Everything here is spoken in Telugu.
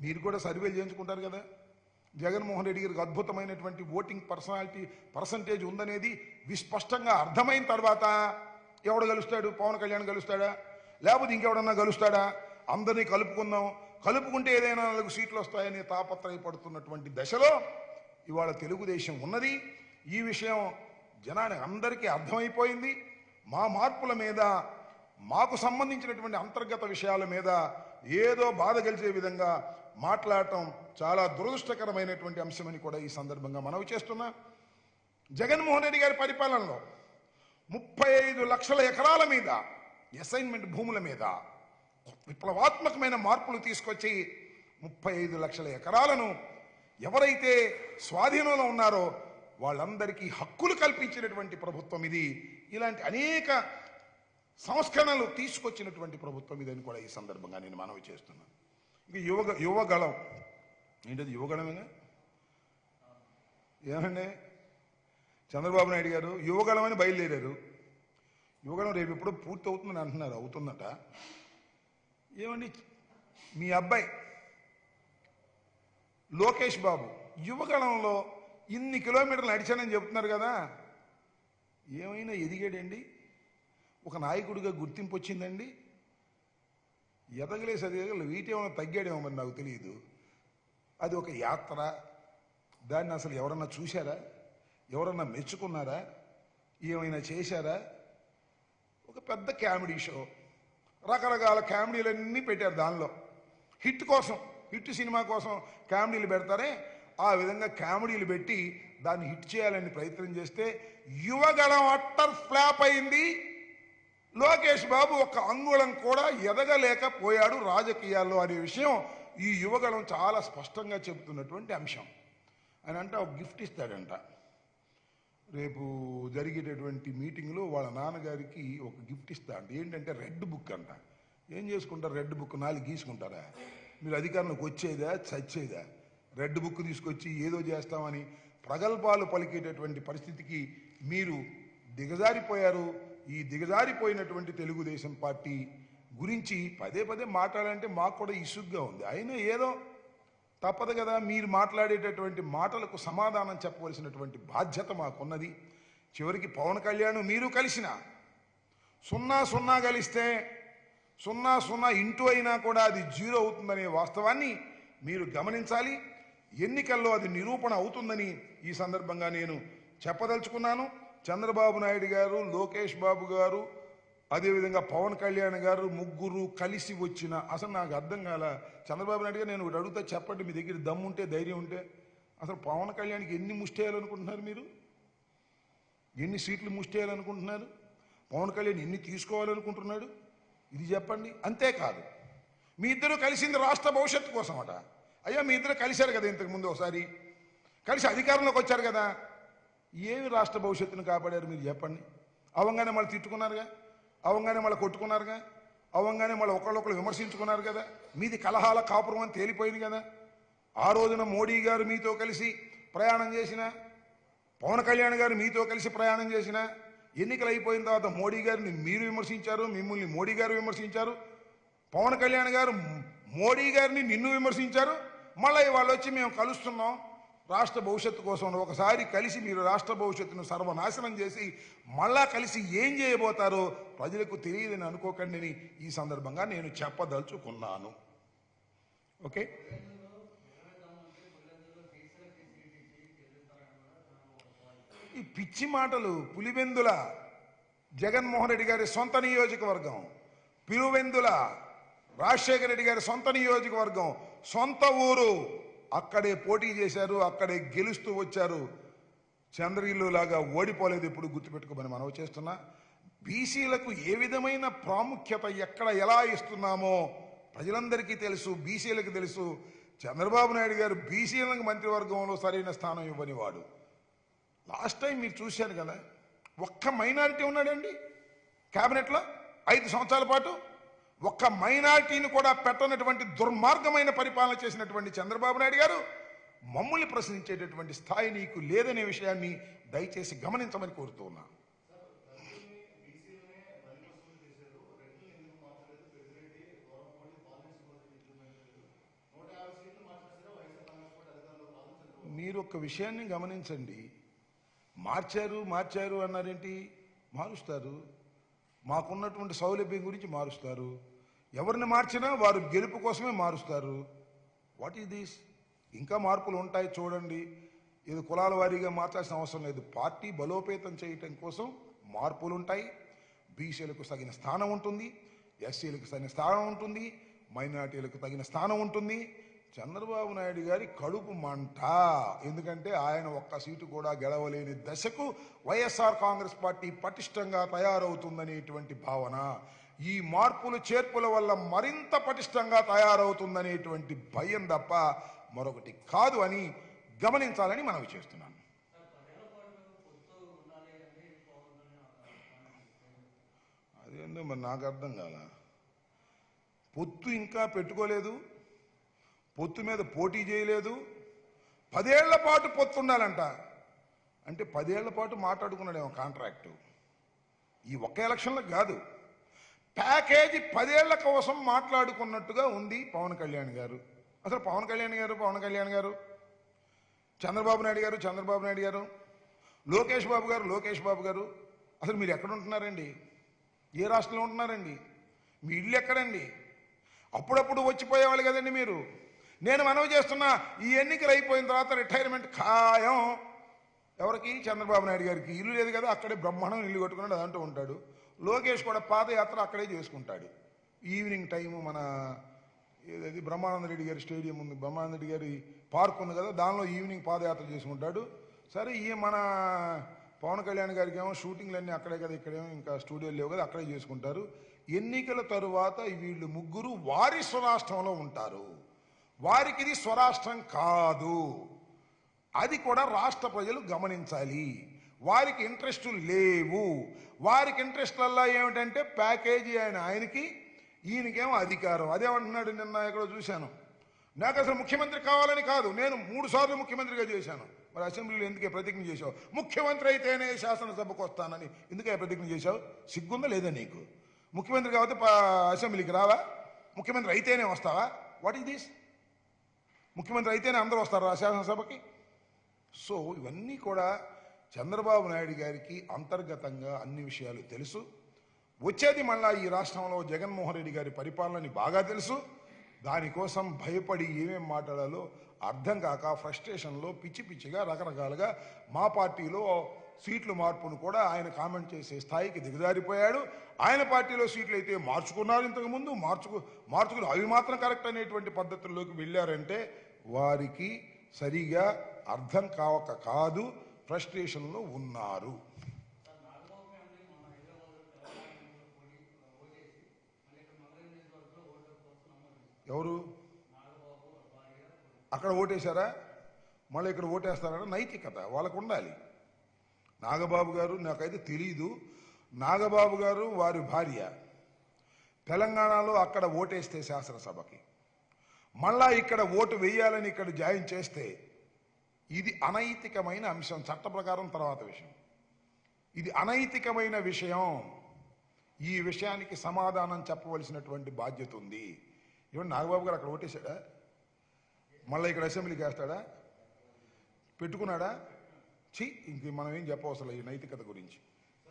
మీరు కూడా సర్వేలు చేయించుకుంటారు కదా? జగన్మోహన్ రెడ్డి గారికి అద్భుతమైనటువంటి ఓటింగ్ పర్సనాలిటీ పర్సంటేజ్ ఉందనేది విస్పష్టంగా అర్థమైన తర్వాత ఎవడు గెలుస్తాడు? పవన్ కళ్యాణ్ గెలుస్తాడా? లేకపోతే ఇంకెవడన్నా గెలుస్తాడా? అందరినీ కలుపుకుందాం. కలుపుకుంటే ఏదైనా నాలుగు సీట్లు వస్తాయని తాపత్రయపడుతున్నటువంటి దశలో ఇవాళ తెలుగుదేశం ఉన్నది. ఈ విషయం జనానికి అందరికీ అర్థమైపోయింది. మా మార్పుల మీద మాకు సంబంధించినటువంటి అంతర్గత విషయాల మీద ఏదో బాధ గెలిచే విధంగా మాట్లాడటం చాలా దురదృష్టకరమైనటువంటి అంశమని కూడా ఈ సందర్భంగా మనవి చేస్తున్నా. జగన్మోహన్ రెడ్డి గారి పరిపాలనలో ముప్పై ఐదు లక్షల ఎకరాల మీద అసైన్మెంట్ భూముల మీద విప్లవాత్మకమైన మార్పులు తీసుకొచ్చి ముప్పై ఐదు లక్షల ఎకరాలను ఎవరైతే స్వాధీనంలో ఉన్నారో వాళ్ళందరికీ హక్కులు కల్పించినటువంటి ప్రభుత్వం ఇది. ఇలాంటి అనేక సంస్కరణలు తీసుకొచ్చినటువంటి ప్రభుత్వం ఇదని కూడా ఈ సందర్భంగా నేను మనవి చేస్తున్నాను ఇంక యువగ యువగళం. ఏంటది యువగళమేగా ఏమండి? చంద్రబాబు నాయుడు గారు యువగళం అని బయలుదేరారు. యువగళం రేపు ఎప్పుడో పూర్తి అవుతుందని అంటున్నారు అవుతుందట. ఏమండి? మీ అబ్బాయి లోకేష్ బాబు యువగళంలో ఇన్ని కిలోమీటర్లు నడిచానని చెప్తున్నారు కదా. ఏమైనా ఎదిగాడండి? ఒక నాయకుడిగా గుర్తింపు వచ్చిందండి? ఎదగలే అది వీటి ఏమైనా తగ్గాడేమో మరి నాకు తెలియదు. అది ఒక యాత్ర. దాన్ని అసలు ఎవరన్నా చూశారా? ఎవరన్నా మెచ్చుకున్నారా? ఏమైనా చేశారా? ఒక పెద్ద కామెడీ షో. రకరకాల కామెడీలన్నీ పెట్టారు దానిలో. హిట్ కోసం హిట్ సినిమా కోసం కామెడీలు పెడతారే. ఆ విధంగా కామెడీలు పెట్టి దాన్ని హిట్ చేయాలని ప్రయత్నం చేస్తే యువగళం అట్టర్ ఫ్లాప్ అయింది. లోకేష్ బాబు ఒక అంగుళం కూడా ఎదగలేకపోయాడు రాజకీయాల్లో అనే విషయం ఈ యువగళం చాలా స్పష్టంగా చెబుతున్నటువంటి అంశం. ఆయన అంటే ఒక గిఫ్ట్ ఇస్తాడంట. రేపు జరిగేటటువంటి మీటింగ్లో వాళ్ళ నాన్నగారికి ఒక గిఫ్ట్ ఇస్తా అంట. ఏంటంటే రెడ్ బుక్ అంట. ఏం చేసుకుంటారు రెడ్ బుక్? నాలుగు గీసుకుంటారా? మీరు అధికారంలోకి వచ్చేదా? చచ్చేదా? రెడ్ బుక్ తీసుకొచ్చి ఏదో చేస్తామని ప్రగల్భాలు పలికేటటువంటి పరిస్థితికి మీరు దిగజారిపోయారు. ఈ దిగజారిపోయినటువంటి తెలుగుదేశం పార్టీ గురించి పదే పదే మాట్లాడాలంటే మాకు కూడా ఇసుగ్గా ఉంది. అయినా ఏదో తప్పదు కదా మీరు మాట్లాడేటటువంటి మాటలకు సమాధానం చెప్పవలసినటువంటి బాధ్యత మాకున్నది. చివరికి పవన్ కళ్యాణ్ మీరు కలిసిన సున్నా సున్నా కలిస్తే సున్నా సున్నా ఇంటూ అయినా కూడా అది జీరో అవుతుందనే వాస్తవాన్ని మీరు గమనించాలి. ఎన్నికల్లో అది నిరూపణ అవుతుందని ఈ సందర్భంగా నేను చెప్పదలుచుకున్నాను. చంద్రబాబు నాయుడు గారు లోకేష్ బాబు గారు అదేవిధంగా పవన్ కళ్యాణ్ గారు ముగ్గురు కలిసి వచ్చిన అసలు నాకు అర్థం కాల చంద్రబాబు నాయుడు గారు నేను ఒకటి అడుగుతా చెప్పండి మీ దగ్గర దమ్ముంటే ధైర్యం ఉంటే. అసలు పవన్ కళ్యాణ్కి ఎన్ని ముష్టేయాలనుకుంటున్నారు మీరు? ఎన్ని సీట్లు ముష్టేయాలనుకుంటున్నారు? పవన్ కళ్యాణ్ ఎన్ని తీసుకోవాలనుకుంటున్నాడు? ఇది చెప్పండి. అంతేకాదు మీ ఇద్దరు కలిసింది రాష్ట్ర భవిష్యత్తు కోసం అట అయ్యా మీ ఇద్దరు కలిశారు కదా ఇంతకుముందు ఒకసారి? కలిసి అధికారంలోకి వచ్చారు కదా? ఏమి రాష్ట్ర భవిష్యత్తును కాపాడారు మీరు చెప్పండి. అవంగానే మళ్ళీ తిట్టుకున్నారుగా? అవంగానే మళ్ళీ కొట్టుకున్నారుగా? అవంగానే మళ్ళీ ఒకళ్ళొకళ్ళు విమర్శించుకున్నారు కదా? మీది కలహాల కాపురం అని తేలిపోయింది కదా? ఆ రోజున మోడీ గారు మీతో కలిసి ప్రయాణం చేసిన పవన్ కళ్యాణ్ గారు మీతో కలిసి ప్రయాణం చేసిన ఎన్నికలు అయిపోయిన తర్వాత మోడీ గారిని మీరు విమర్శించారు మిమ్మల్ని మోడీ గారు విమర్శించారు. పవన్ కళ్యాణ్ గారు మోడీ గారిని నిన్ను విమర్శించారు. మళ్ళీ వాళ్ళు వచ్చి మేము కలుస్తున్నాం. రాష్ట్ర భవిష్యత్తు కోసం ఒకసారి కలిసి మీరు రాష్ట్ర భవిష్యత్తును సర్వనాశనం చేసి మళ్ళా కలిసి ఏం చేయబోతారో ప్రజలకు తెలియదని అనుకోకండి ఈ సందర్భంగా నేను చెప్పదలుచుకున్నాను. ఓకే? ఈ పిచ్చి మాటలు పులివెందుల జగన్మోహన్ రెడ్డి గారి సొంత నియోజకవర్గం పిలువెందుల రాజశేఖర రెడ్డి గారి సొంత నియోజకవర్గం సొంత ఊరు అక్కడే పోటీ చేశారు అక్కడే గెలుస్తూ వచ్చారు. చంద్రగిల్లు లాగా ఓడిపోలేదు ఇప్పుడు గుర్తుపెట్టుకోమని మనం చేస్తున్నా. బీసీలకు ఏ విధమైన ప్రాముఖ్యత ఎక్కడ ఎలా ఇస్తున్నామో ప్రజలందరికీ తెలుసు బీసీలకు తెలుసు. చంద్రబాబు నాయుడు గారు బీసీలకు మంత్రివర్గంలో సరైన స్థానం ఇవ్వని వాడు లాస్ట్ టైం మీరు చూశారు కదా ఒక్క మైనారిటీ ఉన్నాడండి క్యాబినెట్లో ఐదు సంవత్సరాల పాటు. ఒక్క మైనార్టీని కూడా పెట్టనటువంటి దుర్మార్గమైన పరిపాలన చేసినటువంటి చంద్రబాబు నాయుడు గారు మమ్మల్ని ప్రశ్నించేటటువంటి స్థాయి నీకు లేదనే విషయాన్ని దయచేసి గమనించమని కోరుతూ ఉన్నాను. మీరు ఒక విషయాన్ని గమనించండి. మార్చారు మార్చారు అన్నారేంటి? మారుస్తారు. మాకున్నటువంటి సౌలభ్యం గురించి మారుస్తారు. ఎవరిని మార్చినా వారు గెలుపు కోసమే మారుస్తారు. వాట్ ఈజ్ దిస్ ఇంకా మార్పులు ఉంటాయి చూడండి. ఇది కులాల వారీగా మార్చాల్సిన అవసరం లేదు. పార్టీ బలోపేతం చేయటం కోసం మార్పులు ఉంటాయి బీసీలకు తగిన స్థానం ఉంటుంది. ఎస్సీలకు తగిన స్థానం ఉంటుంది. మైనార్టీలకు తగిన స్థానం ఉంటుంది. చంద్రబాబు నాయుడు గారి కడుపు మంట. ఎందుకంటే ఆయన ఒక్క సీటు కూడా గెలవలేని దశకు వైఎస్ఆర్ కాంగ్రెస్ పార్టీ పటిష్టంగా తయారవుతుందనేటువంటి భావన. ఈ మార్పులు చేర్పుల వల్ల మరింత పటిష్టంగా తయారవుతుందనేటువంటి భయం తప్ప మరొకటి కాదు అని గమనించాలని మనవి చేస్తున్నాను. అదేందో మరి నాకు అర్థం కాల? పొత్తు ఇంకా పెట్టుకోలేదు. పొత్తు మీద పోటీ చేయలేదు. పదేళ్ళ పాటు పొత్తు ఉండాలంట. అంటే పదేళ్ళ పాటు మాట్లాడుకున్నాడేమో కాంట్రాక్టు. ఈ ఒక్క ఎలక్షన్లో కాదు. ప్యాకేజీ పదేళ్ళ కోసం మాట్లాడుకున్నట్టుగా ఉంది పవన్ కళ్యాణ్ గారు. అసలు పవన్ కళ్యాణ్ గారు పవన్ కళ్యాణ్ గారు? చంద్రబాబు నాయుడు గారు చంద్రబాబు నాయుడు గారు? లోకేష్ బాబు గారు లోకేష్ బాబు గారు? అసలు మీరు ఎక్కడ ఉంటున్నారండి? ఏ రాష్ట్రంలో ఉంటున్నారండి? మీ ఇల్లు ఎక్కడండి? అప్పుడప్పుడు వచ్చిపోయేవాళ్ళు కదండి మీరు. నేను మనవి చేస్తున్నా ఈ ఎన్నికలు అయిపోయిన తర్వాత రిటైర్మెంట్ ఖాయం. ఎవరికి? చంద్రబాబు నాయుడు గారికి. ఇల్లు లేదు కదా అక్కడే బ్రహ్మాండం ఇల్లు కట్టుకున్నాడు అదంటూ ఉంటాడు. లోకేష్ కూడా పాదయాత్ర అక్కడే చేసుకుంటాడు. ఈవినింగ్ టైము మన ఏదది బ్రహ్మానంద రెడ్డి గారి స్టేడియం ఉంది బ్రహ్మానంద రెడ్డి గారి పార్క్ ఉంది కదా దానిలో ఈవినింగ్ పాదయాత్ర చేసుకుంటాడు. సరే ఈ మన పవన్ కళ్యాణ్ గారికి ఏమో షూటింగ్లు అన్నీ అక్కడే కదా ఇక్కడేమో ఇంకా స్టూడియోలు లేవు కదా అక్కడే చేసుకుంటారు. ఎన్నికల తరువాత వీళ్ళు ముగ్గురు వారి స్వరాష్ట్రంలో ఉంటారు. వారికి ఇది స్వరాష్ట్రం కాదు. అది కూడా రాష్ట్ర ప్రజలు గమనించాలి. వారికి ఇంట్రెస్ట్ లేవు. వారికి ఇంట్రెస్ట్లల్లా ఏమిటంటే ప్యాకేజీ ఆయన ఆయనకి ఈయనకేమో అధికారం. అదేమంటున్నాడు నిన్న ఎక్కడో చూశాను. నాకు అసలు ముఖ్యమంత్రి కావాలని కాదు. నేను మూడు సార్లు ముఖ్యమంత్రిగా చేశాను. మరి అసెంబ్లీలో ఎందుకే ప్రతిజ్ఞ చేశావు? ముఖ్యమంత్రి అయితేనే శాసనసభకు వస్తానని ఎందుకే ప్రతిజ్ఞ చేశావు? సిగ్గుందా లేదా నీకు? ముఖ్యమంత్రి కాబట్టి అసెంబ్లీకి రావా? ముఖ్యమంత్రి అయితేనే వస్తావా? వాట్ ఈస్ దిస్ ముఖ్యమంత్రి అయితేనే అందరూ వస్తారు శాసనసభకి. సో ఇవన్నీ కూడా చంద్రబాబు నాయుడు గారికి అంతర్గతంగా అన్ని విషయాలు తెలుసు. వచ్చేది మళ్ళా ఈ రాష్ట్రంలో జగన్మోహన్ రెడ్డి గారి పరిపాలనని బాగా తెలుసు. దానికోసం భయపడి ఏమేం మాట్లాడాలో అర్థం కాక ఫ్రస్ట్రేషన్లో పిచ్చి పిచ్చిగా రకరకాలుగా మా పార్టీలో సీట్లు మార్పును కూడా ఆయన కామెంట్ చేసే స్థాయికి దిగజారిపోయాడు. ఆయన పార్టీలో సీట్లు అయితే మార్చుకున్నారు ఇంతకు ముందు మార్చుకు మార్చుకుని అవి మాత్రం కరెక్ట్ అనేటువంటి పద్ధతుల్లోకి వెళ్ళారంటే వారికి సరిగా అర్థం కావక కాదు ఫ్రస్ట్రేషన్లో ఉన్నారు. ఎవరు? అక్కడ ఓటేశారా? మళ్ళీ ఇక్కడ ఓటేస్తారా నైతికత వాళ్ళకు ఉండాలి. నాగబాబు గారు నాకైతే తెలీదు. నాగబాబు గారు వారి భార్య. తెలంగాణలో అక్కడ ఓటేస్తే శాసనసభకి. మళ్ళా ఇక్కడ ఓటు వేయాలని ఇక్కడ జాయిన్ చేస్తే ఇది అనైతికమైన అంశం చట్ట ప్రకారం తర్వాత విషయం. ఇది అనైతికమైన విషయం. ఈ విషయానికి సమాధానం చెప్పవలసినటువంటి బాధ్యత ఉంది. ఇవన్నీ నాగబాబు గారు అక్కడ ఓటేశాడా? మళ్ళీ ఇక్కడ అసెంబ్లీకి వేస్తాడా? పెట్టుకున్నాడా? ఛీ ఇంక మనం ఏం చెప్పవసరం ఈ నైతికత గురించి.